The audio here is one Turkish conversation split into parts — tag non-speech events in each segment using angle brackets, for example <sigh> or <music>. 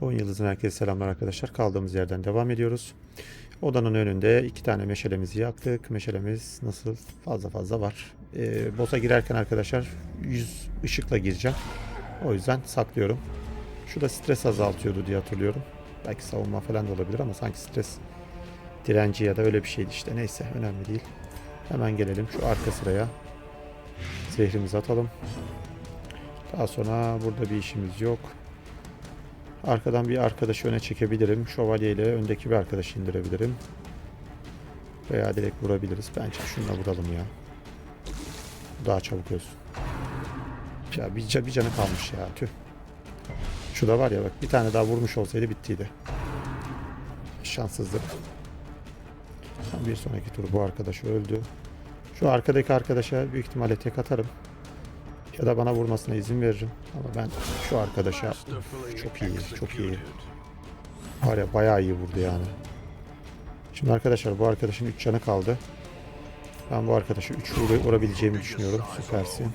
10 Yıldız'ın herkese selamlar arkadaşlar. Kaldığımız yerden devam ediyoruz. Odanın önünde iki tane meşalemizi yaktık. Meşalemiz nasıl? Fazla fazla var. Ee, boss'a girerken arkadaşlar 100 ışıkla gireceğim. O yüzden saklıyorum. Şu da stres azaltıyordu diye hatırlıyorum. Belki savunma falan da olabilir ama sanki stres direnci ya da öyle bir şeydi işte. Neyse önemli değil. Hemen gelelim şu arka sıraya. Zehrimizi atalım. Daha sonra burada bir işimiz yok. Arkadan bir arkadaşı öne çekebilirim. Şövalye ile öndeki bir arkadaşı indirebilirim. Veya direkt vurabiliriz. Bence şununla vuralım ya. Daha çabuk ölsün. Ya bir, bir canı kalmış ya. Tüh. Şu da var ya bak bir tane daha vurmuş olsaydı bittiydi. Şanssızlık. Bir sonraki tur bu arkadaş öldü. Şu arkadaki arkadaşa büyük ihtimalle tek atarım. Ya da bana vurmasına izin veririm. Ama ben şu arkadaşa çok iyi, çok iyi. Var ya bayağı iyi vurdu yani. Şimdi arkadaşlar bu arkadaşın 3 canı kaldı. Ben bu arkadaşı 3 vur vurabileceğimi düşünüyorum. Süpersin.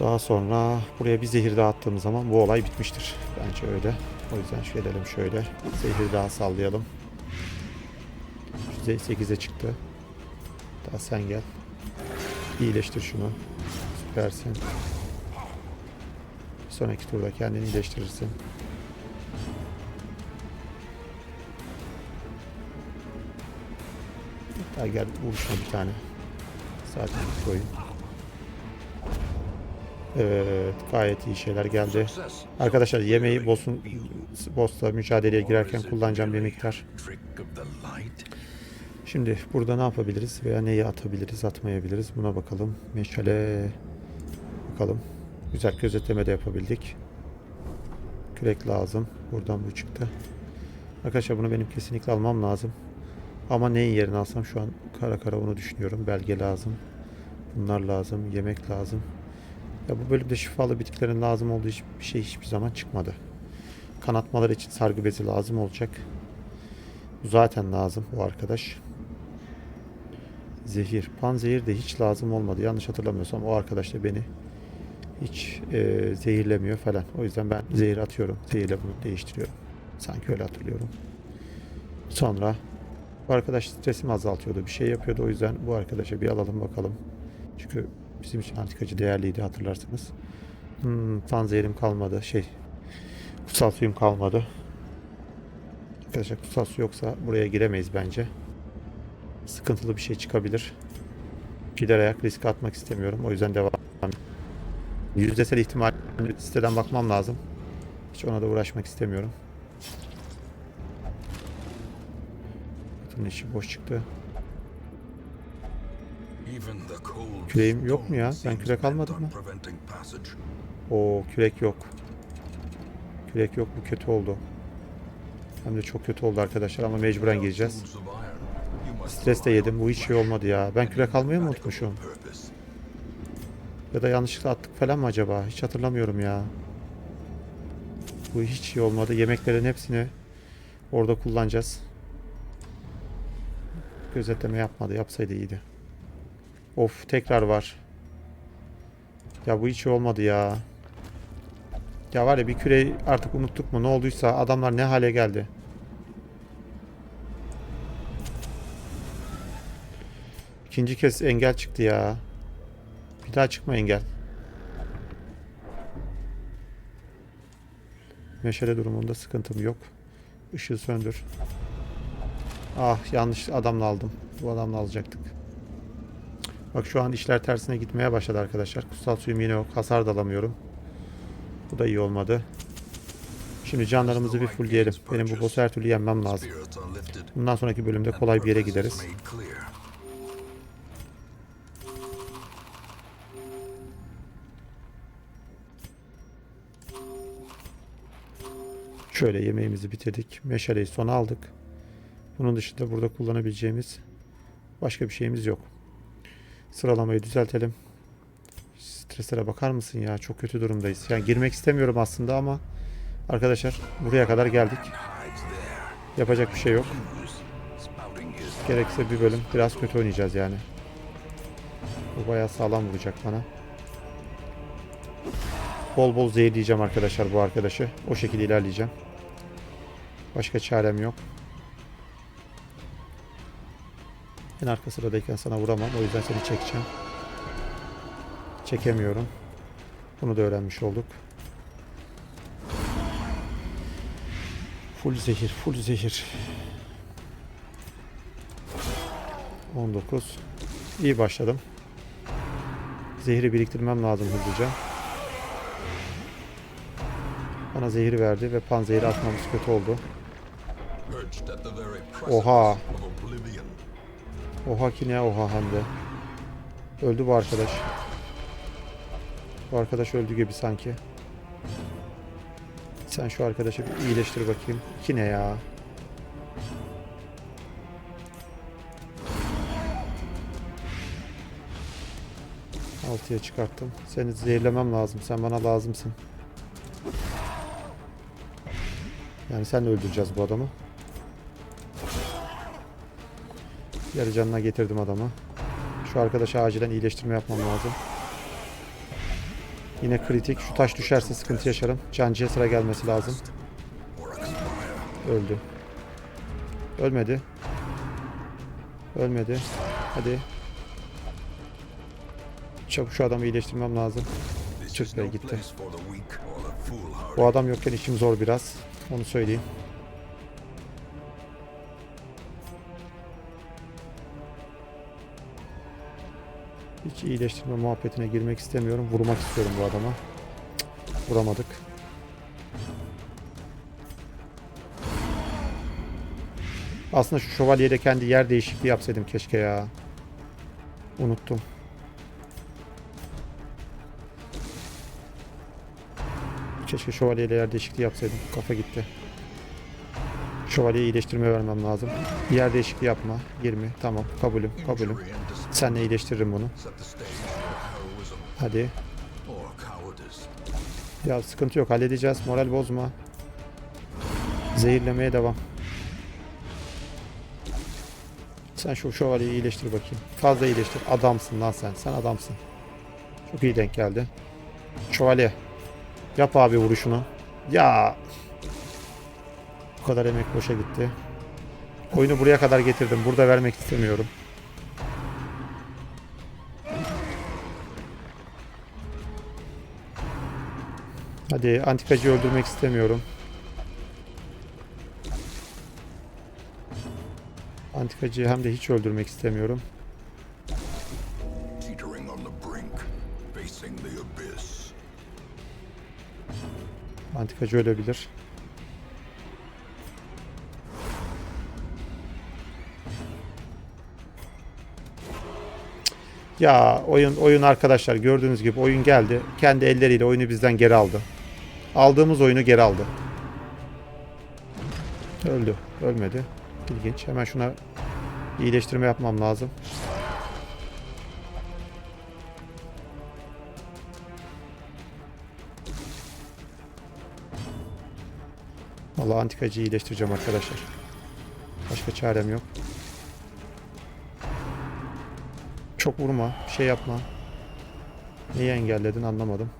Daha sonra buraya bir zehir daha attığımız zaman bu olay bitmiştir. Bence öyle. O yüzden şu edelim şöyle. Zehir daha sallayalım. Şu 8'e çıktı. Daha sen gel. İyileştir şunu. Süpersin. Bir sonraki turda kendini iyileştirirsin. Hatta gel vur şuna bir tane. Zaten bitti oyun. Evet, gayet iyi şeyler geldi. Arkadaşlar yemeği boss'un boss'la mücadeleye girerken kullanacağım bir miktar. Şimdi burada ne yapabiliriz veya neyi atabiliriz, atmayabiliriz buna bakalım. Meşale bakalım. Güzel gözetleme de yapabildik. Kürek lazım. Buradan bu çıktı. Arkadaşlar bunu benim kesinlikle almam lazım. Ama neyin yerine alsam şu an kara kara onu düşünüyorum. Belge lazım. Bunlar lazım. Yemek lazım. Ya bu bölümde şifalı bitkilerin lazım olduğu hiçbir şey hiçbir zaman çıkmadı. Kanatmalar için sargı bezi lazım olacak. Bu zaten lazım bu arkadaş. Zehir. Panzehir de hiç lazım olmadı. Yanlış hatırlamıyorsam o arkadaş da beni hiç e, zehirlemiyor falan. O yüzden ben zehir atıyorum. Zehirle bunu değiştiriyorum. Sanki öyle hatırlıyorum. Sonra bu arkadaş stresimi azaltıyordu. Bir şey yapıyordu. O yüzden bu arkadaşa bir alalım bakalım. Çünkü bizim için antikacı değerliydi hatırlarsınız. Hmm, panzehirim kalmadı. Şey kutsal suyum kalmadı. Arkadaşlar kutsal su yoksa buraya giremeyiz bence. Sıkıntılı bir şey çıkabilir. Fider ayak riske atmak istemiyorum. O yüzden devam. Yüzdesel ihtimal siteden bakmam lazım. Hiç ona da uğraşmak istemiyorum. Bütün işi boş çıktı. Küreğim yok mu ya? Ben kürek almadım mı? O kürek yok. Kürek yok bu kötü oldu. Hem de çok kötü oldu arkadaşlar ama mecburen gireceğiz. Stres de yedim. Bu hiç şey olmadı ya. Ben kürek almayı mı unutmuşum? Ya da yanlışlıkla attık falan mı acaba? Hiç hatırlamıyorum ya. Bu hiç iyi olmadı. Yemeklerin hepsini orada kullanacağız. Gözetleme yapmadı. Yapsaydı iyiydi. Of tekrar var. Ya bu hiç iyi olmadı ya. Ya var ya bir küreyi artık unuttuk mu ne olduysa adamlar ne hale geldi. İkinci kez engel çıktı ya. Bir daha çıkma engel. Meşale durumunda sıkıntım yok. Işığı söndür. Ah yanlış adamla aldım. Bu adamla alacaktık. Bak şu an işler tersine gitmeye başladı arkadaşlar. Kutsal suyum yine yok. Hasar da alamıyorum. Bu da iyi olmadı. Şimdi canlarımızı bir full diyelim. Benim bu boss'u her türlü yenmem lazım. Bundan sonraki bölümde kolay bir yere gideriz. Şöyle yemeğimizi bitirdik. Meşaleyi sona aldık. Bunun dışında burada kullanabileceğimiz başka bir şeyimiz yok. Sıralamayı düzeltelim. Streslere bakar mısın ya? Çok kötü durumdayız. Yani girmek istemiyorum aslında ama arkadaşlar buraya kadar geldik. Yapacak bir şey yok. Gerekse bir bölüm biraz kötü oynayacağız yani. Bu bayağı sağlam vuracak bana. Bol bol zehirleyeceğim arkadaşlar bu arkadaşı. O şekilde ilerleyeceğim. Başka çarem yok. En arka sıradayken sana vuramam. O yüzden seni çekeceğim. Çekemiyorum. Bunu da öğrenmiş olduk. Full zehir, full zehir. 19. İyi başladım. Zehri biriktirmem lazım hızlıca. Bana zehir verdi ve panzehiri atmamız kötü oldu. Oha. Oha ki ne oha hem de. Öldü bu arkadaş. Bu arkadaş öldü gibi sanki. Sen şu arkadaşı bir iyileştir bakayım. Ki ne ya? Altıya çıkarttım. Seni zehirlemem lazım. Sen bana lazımsın. Yani sen öldüreceğiz bu adamı. Yarı canına getirdim adamı. Şu arkadaşa acilen iyileştirme yapmam lazım. Yine kritik. Şu taş düşerse sıkıntı yaşarım. Cancıya sıra gelmesi lazım. Öldü. Ölmedi. Ölmedi. Hadi. Çabuk şu adamı iyileştirmem lazım. Çık gitti. Bu adam yokken işim zor biraz. Onu söyleyeyim. Hiç iyileştirme muhabbetine girmek istemiyorum. Vurmak istiyorum bu adama. Cık, Vuramadık. Aslında şu şövalyeyle kendi yer değişikliği yapsaydım keşke ya. Unuttum. Keşke şövalyeyle yer değişikliği yapsaydım. Kafa gitti. Şövalyeyi iyileştirme vermem lazım. Yer değişikliği yapma. 20. Tamam. Kabulüm. Kabulüm. Senle iyileştiririm bunu. Hadi. Ya sıkıntı yok. Halledeceğiz. Moral bozma. Zehirlemeye devam. Sen şu şövalyeyi iyileştir bakayım. Fazla iyileştir. Adamsın lan sen. Sen adamsın. Çok iyi denk geldi. Şövalye. Yap abi vuruşunu. Ya. Bu kadar emek boşa gitti. Oyunu buraya kadar getirdim. Burada vermek istemiyorum. Hadi antikacıyı öldürmek istemiyorum. Antikacıyı hem de hiç öldürmek istemiyorum. Antikacı ölebilir. Ya oyun oyun arkadaşlar gördüğünüz gibi oyun geldi. Kendi elleriyle oyunu bizden geri aldı. Aldığımız oyunu geri aldı. Öldü. Ölmedi. İlginç. Hemen şuna iyileştirme yapmam lazım. Vallahi antikacıyı iyileştireceğim arkadaşlar. Başka çarem yok. Çok vurma. Bir şey yapma. Neyi engelledin anlamadım.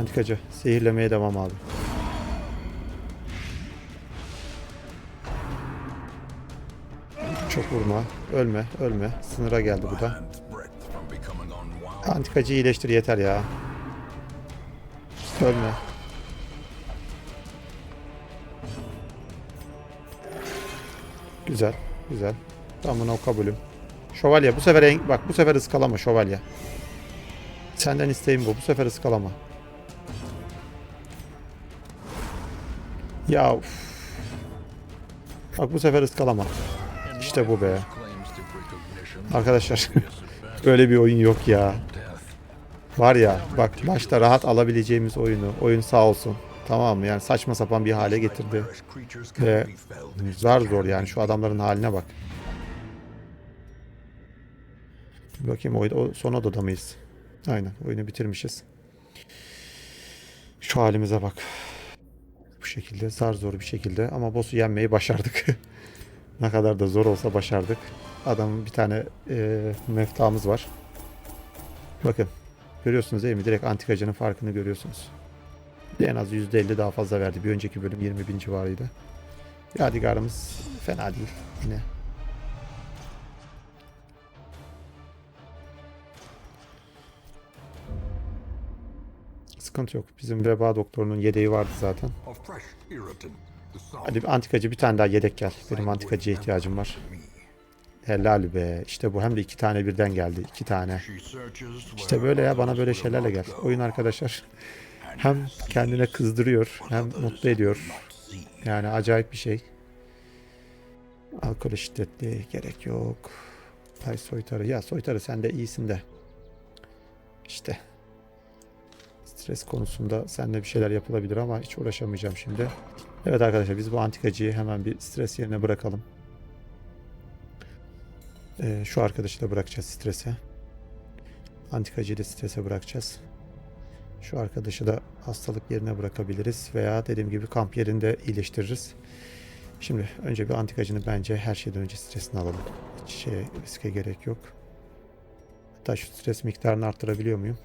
Antikacı. Zehirlemeye devam abi. Çok vurma. Ölme. Ölme. Sınıra geldi bu da. Antikacı iyileştir yeter ya. Ölme. Güzel, güzel. Ben buna kabulüm. Şövalye bu sefer en- bak bu sefer ıskalama şövalye. Senden isteğim bu. Bu sefer ıskalama. Ya uf. Bak bu sefer ıskalama. İşte bu be. Arkadaşlar <laughs> böyle bir oyun yok ya. Var ya bak maçta rahat alabileceğimiz oyunu. Oyun sağ olsun. Tamam mı? Yani saçma sapan bir hale getirdi. Ve zar zor yani şu adamların haline bak. Bakayım oyda, o son odada mıyız? Aynen oyunu bitirmişiz. Şu halimize bak. Bu şekilde zar zor bir şekilde ama boss'u yenmeyi başardık. <laughs> ne kadar da zor olsa başardık. adamın bir tane e, meftamız var. Bakın. Görüyorsunuz değil mi? Direkt antikacının farkını görüyorsunuz. En az %50 daha fazla verdi. Bir önceki bölüm 20 bin civarıydı. Yadigarımız fena değil yine. Sıkıntı yok. Bizim veba doktorunun yedeği vardı zaten. Hadi bir antikacı bir tane daha yedek gel. Benim antikacıya ihtiyacım var. Helal be. İşte bu hem de iki tane birden geldi. iki tane. İşte böyle ya bana böyle şeylerle gel. Oyun arkadaşlar hem kendine kızdırıyor hem mutlu ediyor. Yani acayip bir şey. Alkol şiddetli gerek yok. Ay soytarı. Ya soytarı sen de iyisin de. İşte. Stres konusunda seninle bir şeyler yapılabilir ama hiç uğraşamayacağım şimdi. Evet arkadaşlar biz bu antikacıyı hemen bir stres yerine bırakalım. Ee, şu arkadaşı da bırakacağız strese. Antikacıyı da strese bırakacağız. Şu arkadaşı da hastalık yerine bırakabiliriz veya dediğim gibi kamp yerinde iyileştiririz. Şimdi önce bir antikacını bence her şeyden önce stresini alalım. Hiç şey, riske gerek yok. Hatta şu stres miktarını arttırabiliyor muyum?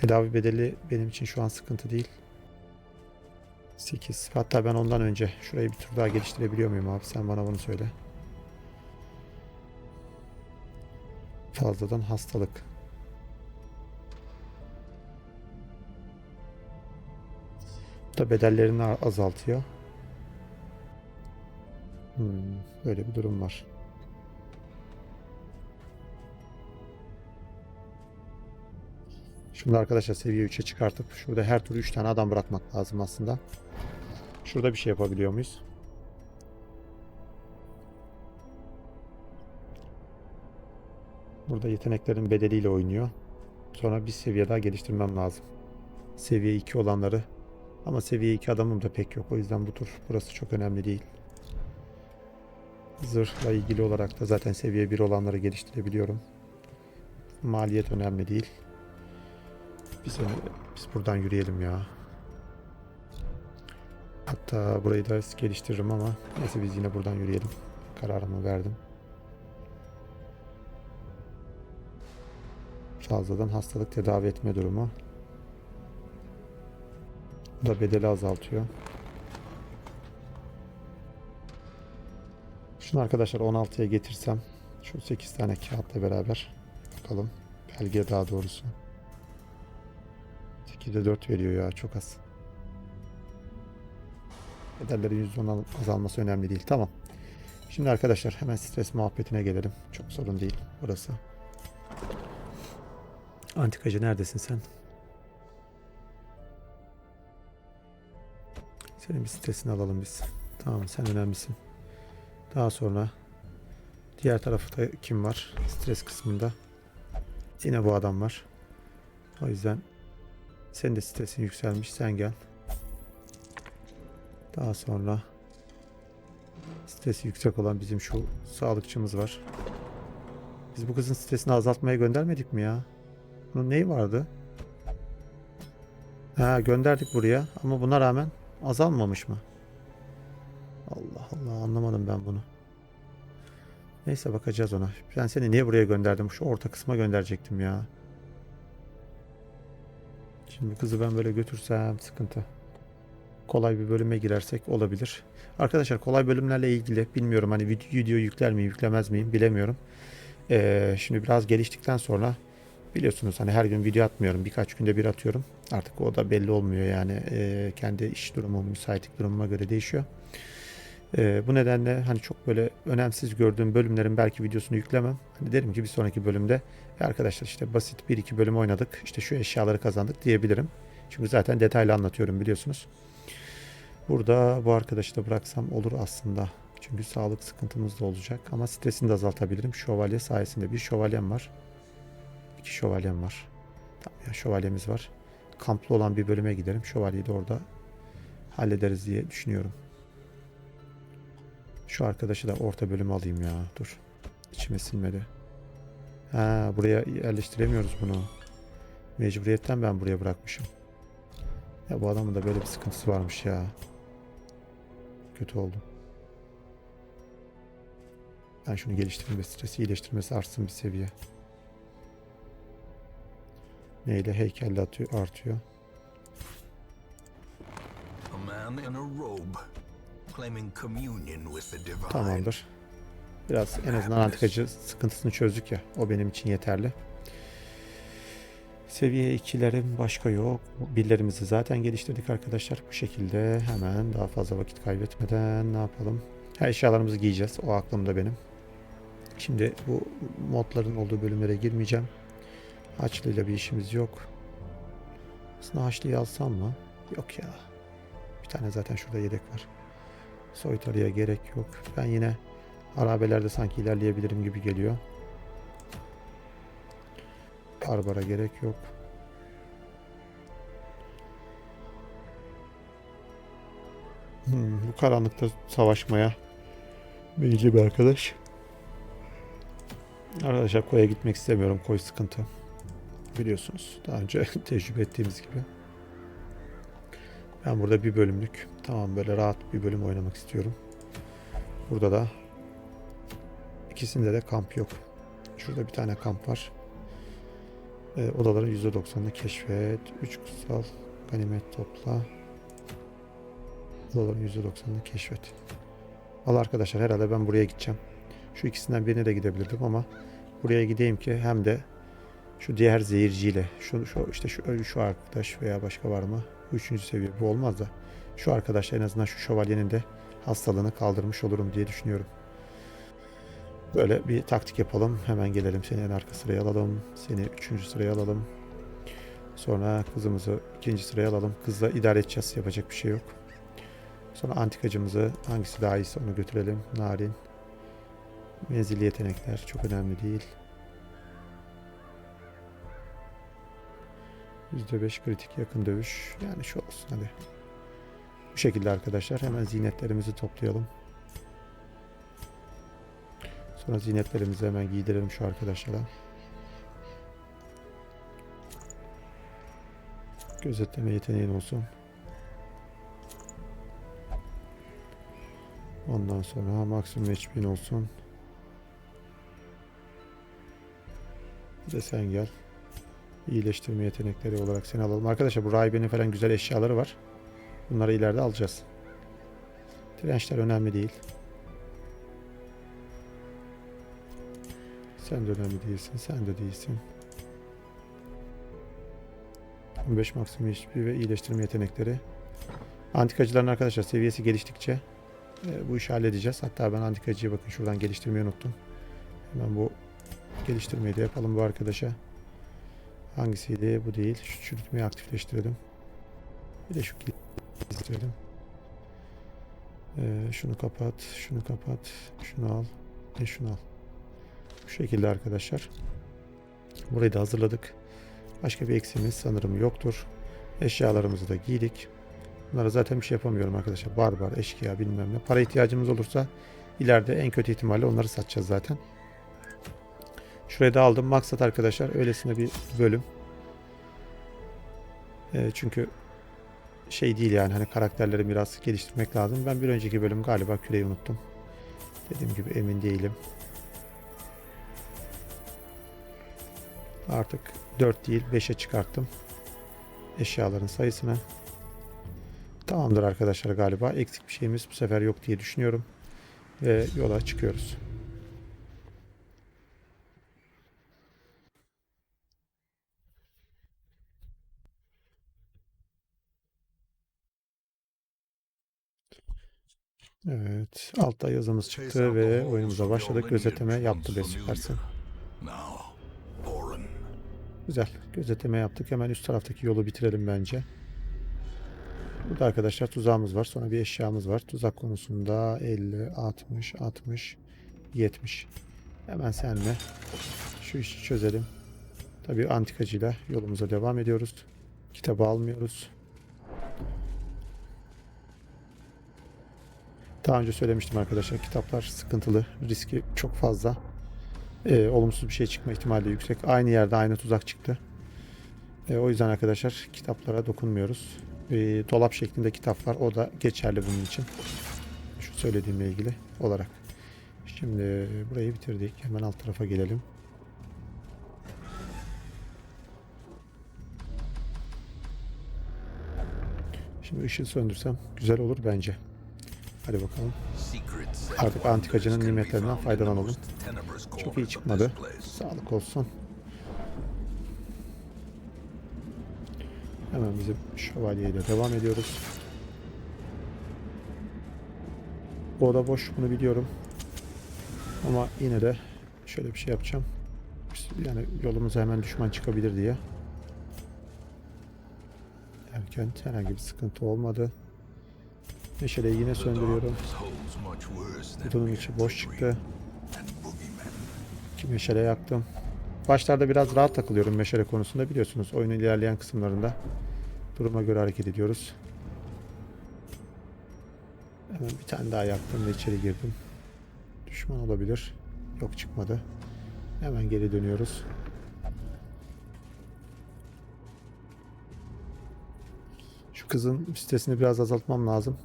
Tedavi bedeli benim için şu an sıkıntı değil. 8. Hatta ben ondan önce şurayı bir tur daha geliştirebiliyor muyum abi? Sen bana bunu söyle. Fazladan hastalık. Bu da bedellerini azaltıyor. Hmm, böyle bir durum var. Şimdi arkadaşlar seviye 3'e çıkartıp şurada her tur 3 tane adam bırakmak lazım aslında. Şurada bir şey yapabiliyor muyuz? Burada yeteneklerin bedeliyle oynuyor. Sonra bir seviye daha geliştirmem lazım. Seviye 2 olanları. Ama seviye 2 adamım da pek yok. O yüzden bu tur burası çok önemli değil. Zırhla ilgili olarak da zaten seviye 1 olanları geliştirebiliyorum. Maliyet önemli değil. Biz, biz buradan yürüyelim ya. Hatta burayı da geliştiririm ama neyse biz yine buradan yürüyelim. Kararımı verdim. Fazladan hastalık tedavi etme durumu. Bu da bedeli azaltıyor. Şunu arkadaşlar 16'ya getirsem şu 8 tane kağıtla beraber bakalım. Belge daha doğrusu. 8'de 4 veriyor ya çok az. Bedellerin %10 azalması önemli değil. Tamam. Şimdi arkadaşlar hemen stres muhabbetine gelelim. Çok sorun değil burası. Antikacı neredesin sen? Senin bir stresini alalım biz. Tamam sen önemlisin. Daha sonra diğer tarafta kim var? Stres kısmında. Yine bu adam var. O yüzden senin de stresin yükselmiş. Sen gel. Daha sonra stresi yüksek olan bizim şu sağlıkçımız var. Biz bu kızın stresini azaltmaya göndermedik mi ya? Bunun neyi vardı? Ha gönderdik buraya ama buna rağmen azalmamış mı? Allah Allah anlamadım ben bunu. Neyse bakacağız ona. Ben seni niye buraya gönderdim? Şu orta kısma gönderecektim ya. Şimdi kızı ben böyle götürsem sıkıntı. Kolay bir bölüme girersek olabilir. Arkadaşlar kolay bölümlerle ilgili bilmiyorum hani video, yükler miyim yüklemez miyim bilemiyorum. Ee, şimdi biraz geliştikten sonra biliyorsunuz hani her gün video atmıyorum. Birkaç günde bir atıyorum. Artık o da belli olmuyor yani Ee, kendi iş durumum, müsaitlik durumuma göre değişiyor. Ee, bu nedenle hani çok böyle önemsiz gördüğüm bölümlerin belki videosunu yüklemem. Hani derim ki bir sonraki bölümde "Ya arkadaşlar işte basit bir iki bölüm oynadık. işte şu eşyaları kazandık diyebilirim. Çünkü zaten detaylı anlatıyorum biliyorsunuz. Burada bu arkadaşı da bıraksam olur aslında. Çünkü sağlık sıkıntımız da olacak. Ama stresini de azaltabilirim. Şövalye sayesinde bir şövalyem var. İki şövalyem var. Tamam ya şövalyemiz var. Kamplı olan bir bölüme gidelim. Şövalyeyi de orada hallederiz diye düşünüyorum. Şu arkadaşı da orta bölüme alayım ya. Dur. İçime sinmedi. Ha buraya yerleştiremiyoruz bunu. Mecburiyetten ben buraya bırakmışım. Ya bu adamın da böyle bir sıkıntısı varmış ya. Kötü oldu. Ben şunu geliştirme stresi, iyileştirmesi artsın bir seviye. Neyle heykelle atıyor, artıyor. A man in a robe, Tamamdır. Biraz en azından antikacı sıkıntısını çözdük ya. O benim için yeterli. Seviye 2'lerim başka yok. Birlerimizi zaten geliştirdik arkadaşlar. Bu şekilde hemen daha fazla vakit kaybetmeden ne yapalım? Ha, eşyalarımızı giyeceğiz. O aklımda benim. Şimdi bu modların olduğu bölümlere girmeyeceğim. Haçlı'yla bir işimiz yok. Aslında Haçlı'yı alsam mı? Yok ya. Bir tane zaten şurada yedek var. Soytarıya gerek yok. Ben yine harabelerde sanki ilerleyebilirim gibi geliyor. Barbara gerek yok. Hmm, bu karanlıkta savaşmaya meyilli bir arkadaş. Arkadaşlar koya gitmek istemiyorum. Koy sıkıntı. Biliyorsunuz. Daha önce <laughs> tecrübe ettiğimiz gibi. Ben burada bir bölümlük tamam böyle rahat bir bölüm oynamak istiyorum. Burada da ikisinde de kamp yok. Şurada bir tane kamp var. E, odaların %90'ını keşfet. 3 kutsal ganimet topla. Odaların %90'ını keşfet. Valla arkadaşlar herhalde ben buraya gideceğim. Şu ikisinden birine de gidebilirdim ama buraya gideyim ki hem de şu diğer zehirciyle şu, şu işte şu, şu arkadaş veya başka var mı? Bu üçüncü seviye bu olmaz da şu arkadaş en azından şu şövalyenin de hastalığını kaldırmış olurum diye düşünüyorum. Böyle bir taktik yapalım. Hemen gelelim seni en arka sıraya alalım. Seni üçüncü sıraya alalım. Sonra kızımızı ikinci sıraya alalım. Kızla idare edeceğiz. Yapacak bir şey yok. Sonra antikacımızı hangisi daha iyiyse onu götürelim. Narin. Menzilli yetenekler çok önemli değil. %5 kritik yakın dövüş. Yani şu olsun hadi. Bu şekilde arkadaşlar. Hemen zinetlerimizi toplayalım. Sonra zinetlerimizi hemen giydirelim şu arkadaşlara. Gözetleme yeteneğin olsun. Ondan sonra maksimum HP'in olsun. Bir de sen gel. İyileştirme yetenekleri olarak seni alalım. Arkadaşlar bu rahibenin falan güzel eşyaları var. Bunları ileride alacağız. Dirençler önemli değil. Sen de önemli değilsin. Sen de değilsin. 15 maksimum HP ve iyileştirme yetenekleri. Antikacıların arkadaşlar seviyesi geliştikçe e, bu işi halledeceğiz. Hatta ben antikacıyı bakın şuradan geliştirmeyi unuttum. Hemen bu geliştirmeyi de yapalım bu arkadaşa. Hangisiydi? Bu değil. Şu çürütmeyi aktifleştirelim. Bir de şu geliştirelim. Ee, şunu kapat, şunu kapat, şunu al, ve şunu al. Bu şekilde arkadaşlar. Burayı da hazırladık. Başka bir eksiğimiz sanırım yoktur. Eşyalarımızı da giydik. Bunlara zaten bir şey yapamıyorum arkadaşlar. Barbar, eşkıya bilmem ne. Para ihtiyacımız olursa ileride en kötü ihtimalle onları satacağız zaten. Şuraya da aldım. Maksat arkadaşlar öylesine bir bölüm. Ee, çünkü şey değil yani hani karakterleri biraz geliştirmek lazım. Ben bir önceki bölüm galiba küreyi unuttum. Dediğim gibi emin değilim. Artık 4 değil 5'e çıkarttım. Eşyaların sayısını. Tamamdır arkadaşlar galiba. Eksik bir şeyimiz bu sefer yok diye düşünüyorum. Ve yola çıkıyoruz. Evet. Altta yazımız çıktı ve oyunumuza başladık. Gözetleme yaptı be süpersin. Güzel. Gözetleme yaptık. Hemen üst taraftaki yolu bitirelim bence. Burada arkadaşlar tuzağımız var. Sonra bir eşyamız var. Tuzak konusunda 50, 60, 60, 70. Hemen senle şu işi çözelim. Tabii antikacıyla yolumuza devam ediyoruz. Kitabı almıyoruz. Daha önce söylemiştim arkadaşlar. Kitaplar sıkıntılı. Riski çok fazla. Ee, olumsuz bir şey çıkma ihtimali de yüksek. Aynı yerde aynı tuzak çıktı. Ee, o yüzden arkadaşlar kitaplara dokunmuyoruz. Ee, dolap şeklinde kitap var. O da geçerli bunun için. Şu söylediğimle ilgili olarak. Şimdi burayı bitirdik. Hemen alt tarafa gelelim. Şimdi ışığı söndürsem güzel olur bence. Hadi bakalım. Artık antikacının nimetlerinden faydalanalım. Çok iyi çıkmadı. Sağlık olsun. Hemen bizim şövalyeyle devam ediyoruz. Bu oda boş bunu biliyorum. Ama yine de şöyle bir şey yapacağım. Yani yolumuza hemen düşman çıkabilir diye. Erken herhangi bir sıkıntı olmadı. Meşaleyi yine söndürüyorum. Kutunun içi boş çıktı. İki meşale yaktım. Başlarda biraz rahat takılıyorum meşale konusunda biliyorsunuz. Oyunun ilerleyen kısımlarında duruma göre hareket ediyoruz. Hemen bir tane daha yaktım ve içeri girdim. Düşman olabilir. Yok çıkmadı. Hemen geri dönüyoruz. Şu kızın sitesini biraz azaltmam lazım.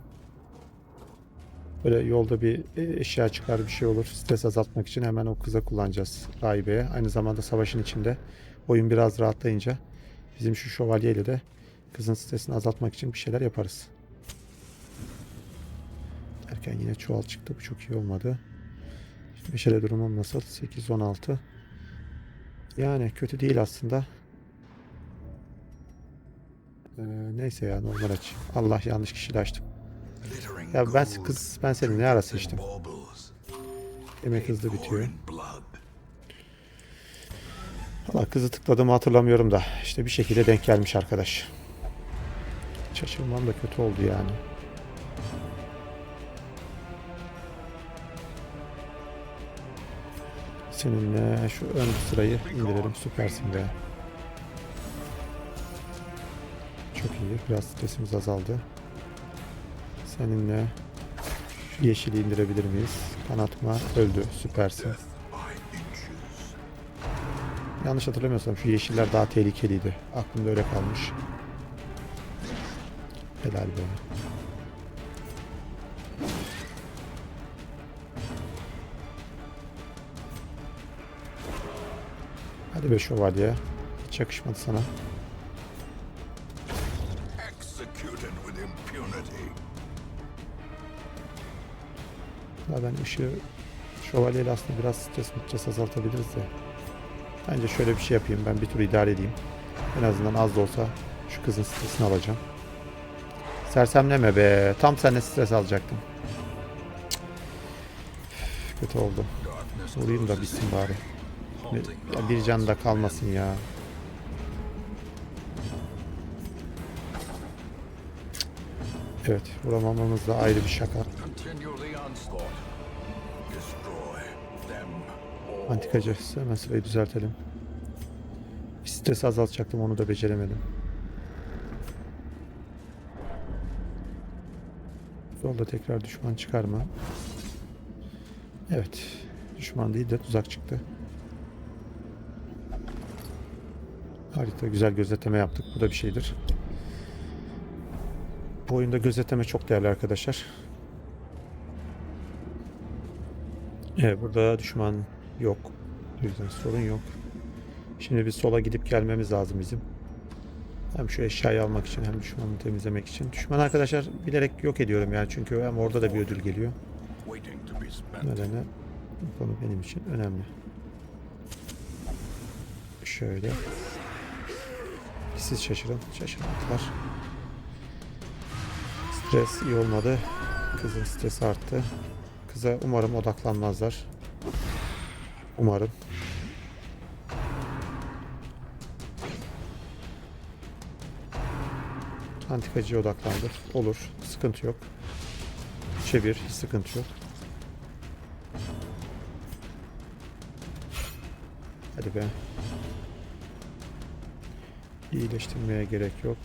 Böyle yolda bir e, eşya çıkar bir şey olur. Stres azaltmak için hemen o kıza kullanacağız rahibe'ye. Aynı zamanda savaşın içinde oyun biraz rahatlayınca bizim şu şövalyeyle de kızın stresini azaltmak için bir şeyler yaparız. Derken yine çuval çıktı. Bu çok iyi olmadı. Şimdi meşale durumum nasıl? 8-16. Yani kötü değil aslında. Ee, neyse ya normal aç. Allah yanlış kişiyle açtım. Ya ben kız ben seni ne ara seçtim? Yemek hızlı bitiyor. Valla kızı tıkladığımı hatırlamıyorum da. işte bir şekilde denk gelmiş arkadaş. Şaşırmam da kötü oldu yani. Seninle şu ön sırayı indirelim. Süpersin be. Çok iyi. Biraz stresimiz azaldı. Seninle şu yeşili indirebilir miyiz? Kanatma öldü. Süpersin. Yanlış hatırlamıyorsam şu yeşiller daha tehlikeliydi. Aklımda öyle kalmış. Helal be. Hadi be şövalye. Hiç yakışmadı sana. Ya ben ışığı şövalyeyle aslında biraz stres stres azaltabiliriz de. Bence şöyle bir şey yapayım. Ben bir tur idare edeyim. En azından az da olsa şu kızın stresini alacağım. Sersemleme be. Tam seninle stres alacaktım. Üf, Kötü oldu. Vurayım da bitsin in, bari. ya bir can da kalmasın ya. Evet, vuramamamız da ayrı bir şaka. Hemen sırayı düzeltelim. Stresi azaltacaktım, onu da beceremedim. Yolda tekrar düşman çıkar mı? Evet, düşman değil de tuzak çıktı. Harita güzel gözetleme yaptık, bu da bir şeydir. Bu oyunda gözetleme çok değerli arkadaşlar. Evet, burada düşman yok. Yüzden sorun yok. Şimdi bir sola gidip gelmemiz lazım bizim. Hem şu eşyayı almak için hem düşmanı temizlemek için. Düşman arkadaşlar bilerek yok ediyorum yani çünkü hem orada da bir ödül geliyor. Nedenle bu konu benim için önemli. Şöyle. Siz şaşırın. Şaşırmadılar. Stres iyi olmadı. Kızın stresi arttı. Kıza umarım odaklanmazlar. Umarım. Antikacıya odaklandır. Olur. Sıkıntı yok. Çevir. Hiç sıkıntı yok. Hadi be. İyileştirmeye gerek yok.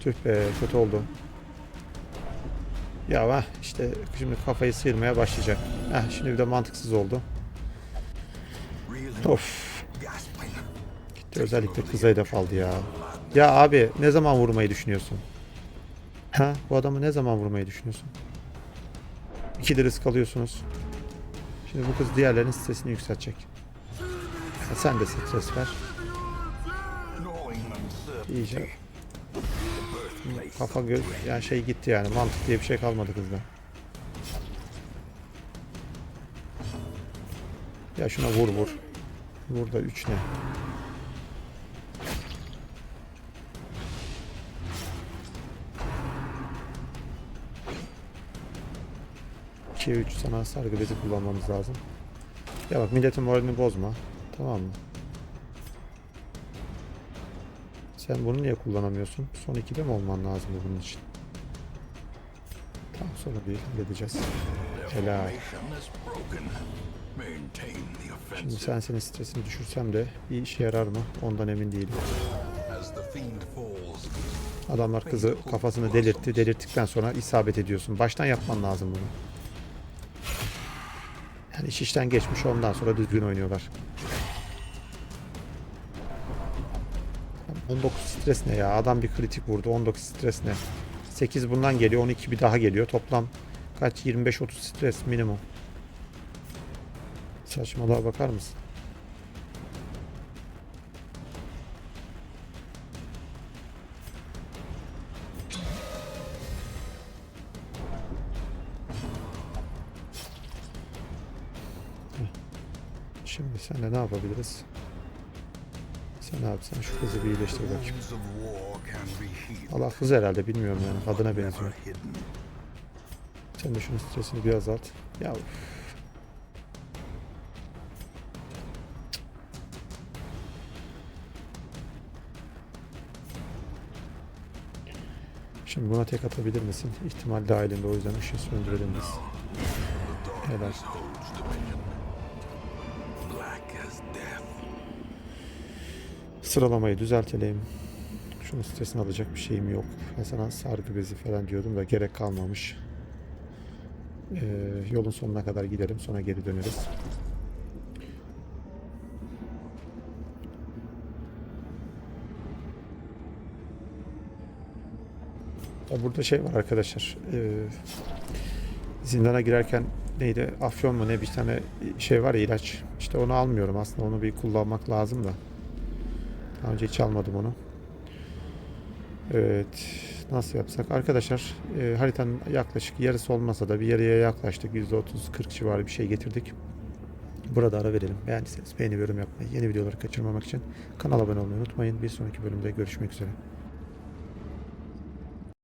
Tüh be kötü oldu. Ya vah işte şimdi kafayı sıyırmaya başlayacak. Heh, şimdi bir de mantıksız oldu. Of. Gitti özellikle kıza hedef aldı ya. Ya abi ne zaman vurmayı düşünüyorsun? Ha, bu adamı ne zaman vurmayı düşünüyorsun? İki de risk alıyorsunuz. Şimdi bu kız diğerlerinin stresini yükseltecek. Ha, sen de stres ver. İyice kafa göz yani şey gitti yani mantık diye bir şey kalmadı kızda. Ya şuna vur vur. Vur da 3 ne? İki üç sana sargı bezi kullanmamız lazım. Ya bak milletin moralini bozma. Tamam mı? Sen bunu niye kullanamıyorsun? Son 2'de mi olman lazım bu bunun için? Tamam sonra bir halledeceğiz. Helal. Şimdi sen senin stresini düşürsem de bir işe yarar mı? Ondan emin değilim. Adamlar kızı kafasını delirtti. Delirttikten sonra isabet ediyorsun. Baştan yapman lazım bunu. Yani iş işten geçmiş ondan sonra düzgün oynuyorlar. 19 stres ne ya? Adam bir kritik vurdu. 19 stres ne? 8 bundan geliyor. 12 bir daha geliyor. Toplam kaç? 25-30 stres minimum. Saçmalığa bakar mısın? Şimdi sen de ne yapabiliriz? Sen ne yapsan şu kızı bir iyileştir bakayım. Allah kız herhalde bilmiyorum yani. Never benziyor. Sen de şunun stresini bir azalt. Ya Şimdi buna tek atabilir misin? İhtimal dahilinde o yüzden ışığı söndürelim biz. Helal. Sıralamayı düzeltelim. Şunun stresini alacak bir şeyim yok. Ben sana sargı bezi falan diyordum da gerek kalmamış. Ee, yolun sonuna kadar gidelim sonra geri döneriz. Ya burada şey var arkadaşlar. Ee, zindana girerken neydi? Afyon mu ne bir tane şey var ya ilaç. İşte onu almıyorum aslında. Onu bir kullanmak lazım da. Daha önce hiç almadım onu. Evet. Nasıl yapsak? Arkadaşlar e, haritanın yaklaşık yarısı olmasa da bir yarıya yaklaştık. %30-40 civarı bir şey getirdik. Burada ara verelim. Beğendiyseniz beğeni yorum yapmayı, yeni videoları kaçırmamak için kanala abone olmayı unutmayın. Bir sonraki bölümde görüşmek üzere.